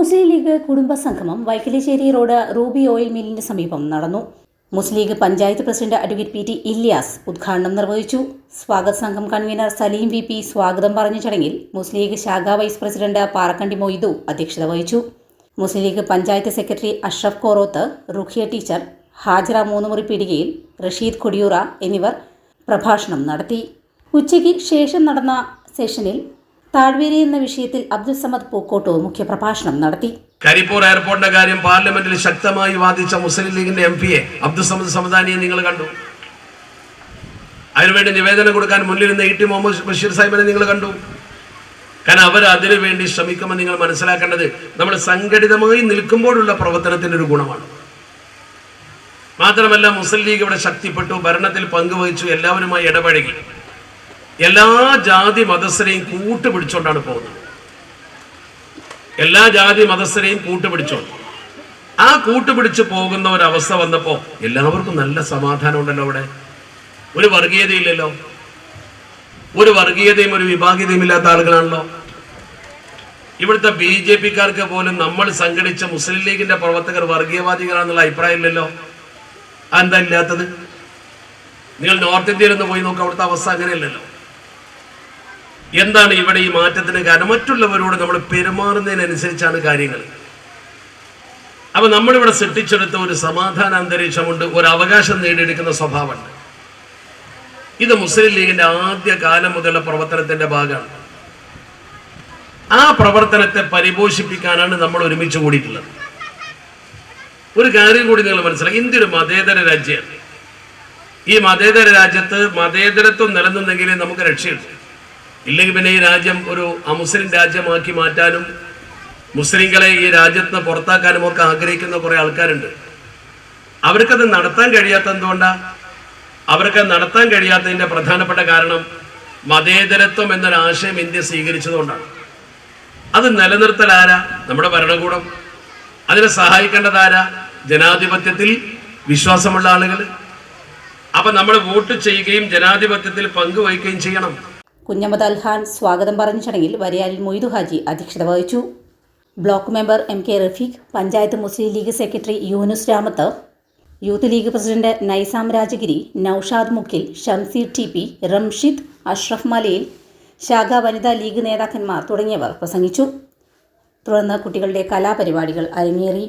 Muslim League കുടുംബ സംഗമം വൈക്കലിശ്ശേരി road Ruby oil മില്ലിന് സമീപം നടന്നു. Muslim League panchayat president advocate P T Ilyas ഉദ്ഘാടനം നിർവഹിച്ചു. സ്വാഗത സംഘം കൺവീനർ സലീം വി പി സ്വാഗതം പറഞ്ഞ ചടങ്ങിൽ മുസ്ലിം ലീഗ് ശാഖാ വൈസ് പ്രസിഡന്റ് പാറക്കണ്ടി മൊയ്തു അധ്യക്ഷത വഹിച്ചു. മുസ്ലിം ലീഗ് പഞ്ചായത്ത് സെക്രട്ടറി അഷ്റഫ് കോറോത്ത് റുഖിയ ടീച്ചർ ഹാജറ മൂന്നുമുറി പിടികയിൽ റഷീദ് കൊടിയൂറ എന്നിവർ പ്രഭാഷണം നടത്തി. ഉച്ചയ്ക്ക് ശേഷം നടന്ന സെഷനിൽ താഴ്വേരി എന്ന വിഷയത്തിൽ അബ്ദുൽ സമദ് മുഖ്യ പ്രഭാഷണം നടത്തി. കരിപ്പൂർ എയർപോർട്ടിന്റെ കാര്യം പാർലമെന്റിൽ ശക്തമായി വാദിച്ച മുസ്ലിം ലീഗിന്റെ എം പിയെ അബ്ദുൽ സമദ് സമദാനിയെ നിങ്ങൾ കണ്ടു. അതിനുവേണ്ടി നിവേദനം കൊടുക്കാൻ മുന്നിലിരുന്ന ഇ ടി മുഹമ്മദ് ബഷീർ സാഹിബിനെ നിങ്ങൾ കണ്ടു. കാരണം അവർ അതിനു വേണ്ടി ശ്രമിക്കുമ്പോൾ നിങ്ങൾ മനസ്സിലാക്കേണ്ടത് നമ്മൾ സംഘടിതമായി നിൽക്കുമ്പോഴുള്ള പ്രവർത്തനത്തിന്റെ ഒരു ഗുണമാണ്. മാത്രമല്ല മുസ്ലിം ലീഗ് ഇവിടെ ശക്തിപ്പെട്ടു ഭരണത്തിൽ പങ്കുവഹിച്ചു എല്ലാവരുമായി ഇടപഴകി. എല്ലാ ജാതി മതസ്ഥരെയും കൂട്ടുപിടിച്ചുകൊണ്ടാണ് പോകുന്നത്. എല്ലാ ജാതി മതസ്ഥരെയും കൂട്ടുപിടിച്ചോണ്ട്. ആ കൂട്ടുപിടിച്ച് പോകുന്ന ഒരവസ്ഥ വന്നപ്പോ എല്ലാവർക്കും നല്ല സമാധാനം ഉണ്ടല്ലോ അവിടെ. ഒരു വർഗീയതയില്ലല്ലോ. ഒരു വർഗീയതയും ഒരു വിഭാഗീയതയും ഇല്ലാത്ത ആളുകളാണല്ലോ. ഇവിടുത്തെ ബി ജെ പിക്കാർക്ക് പോലും നമ്മൾ സംഘടിച്ച മുസ്ലിം ലീഗിന്റെ പ്രവർത്തകർ വർഗീയവാദികളാണെന്നുള്ള അഭിപ്രായമില്ലല്ലോ. അതെന്താ ഇല്ലാത്തത്? നിങ്ങൾ നോർത്ത് ഇന്ത്യയിൽ ഒന്ന് പോയി നോക്കുക അവിടുത്തെ അവസ്ഥ അങ്ങനെയല്ലല്ലോ. എന്താണ് ഇവിടെ ഈ മാറ്റത്തിന് കാരണം? മറ്റുള്ളവരോട് നമ്മൾ പെരുമാറുന്നതിനനുസരിച്ചാണ് കാര്യങ്ങൾ. അപ്പൊ നമ്മളിവിടെ സൃഷ്ടിച്ചെടുത്ത ഒരു സമാധാന അന്തരീക്ഷമുണ്ട് ഒരു അവകാശം നേടിയെടുക്കുന്ന സ്വഭാവമുണ്ട്. ഇത് മുസ്ലിം ലീഗിന്റെ ആദ്യ കാലം മുതലുള്ള പ്രവർത്തനത്തിന്റെ ഭാഗമാണ്. ആ പ്രവർത്തനത്തെ പരിപോഷിപ്പിക്കാനാണ് നമ്മൾ ഒരുമിച്ച് കൂടിയിട്ടുള്ളത്. ഒരു കാര്യം കൂടി നിങ്ങൾ മനസ്സിലാക്കി. ഇന്ത്യ ഒരു മതേതര രാജ്യമാണ്. ഈ മതേതര രാജ്യത്ത് മതേതരത്വം നിലനിന്നെങ്കിലേ നമുക്ക് രക്ഷയുള്ളൂ. ഇല്ലെങ്കിൽ പിന്നെ ഈ രാജ്യം ഒരു അമുസ്ലിം രാജ്യമാക്കി മാറ്റാനും മുസ്ലിങ്ങളെ ഈ രാജ്യത്ത് നിന്ന് പുറത്താക്കാനും ഒക്കെ ആഗ്രഹിക്കുന്ന കുറെ ആൾക്കാരുണ്ട്. അവർക്കത് നടത്താൻ കഴിയാത്ത എന്തുകൊണ്ടാ? അവർക്ക് നടത്താൻ കഴിയാത്തതിന്റെ പ്രധാനപ്പെട്ട കാരണം മതേതരത്വം എന്നൊരു ആശയം ഇന്ത്യ സ്വീകരിച്ചതുകൊണ്ടാണ്. അത് നിലനിർത്തൽ ആരാ? നമ്മുടെ ഭരണകൂടം. അതിനെ സഹായിക്കേണ്ടത് ആരാ? ജനാധിപത്യത്തിൽ വിശ്വാസമുള്ള ആളുകൾ അപ്പൊ നമ്മൾ വോട്ട് ചെയ്യുകയും ജനാധിപത്യത്തിൽ പങ്കുവഹിക്കുകയും ചെയ്യണം. കുഞ്ഞമ്മദ് അൽഹാൻ സ്വാഗതം പറഞ്ഞ ചടങ്ങിൽ വരിയാലിൽ മൊയ്തു ഹാജി അധ്യക്ഷത വഹിച്ചു. Block member M K Rafeeq panchayat Muslim League secretary Yunus Ramath youth League president Naisam Rajagiri Noushad മുക്കിൽ Shamseer T P Ramshid Ashraf മലയിൽ ശാഖ വനിതാ ലീഗ് നേതാക്കന്മാർ തുടങ്ങിയവർ പ്രസംഗിച്ചു. തുടർന്ന് കുട്ടികളുടെ കലാപരിപാടികൾ അരങ്ങേറി.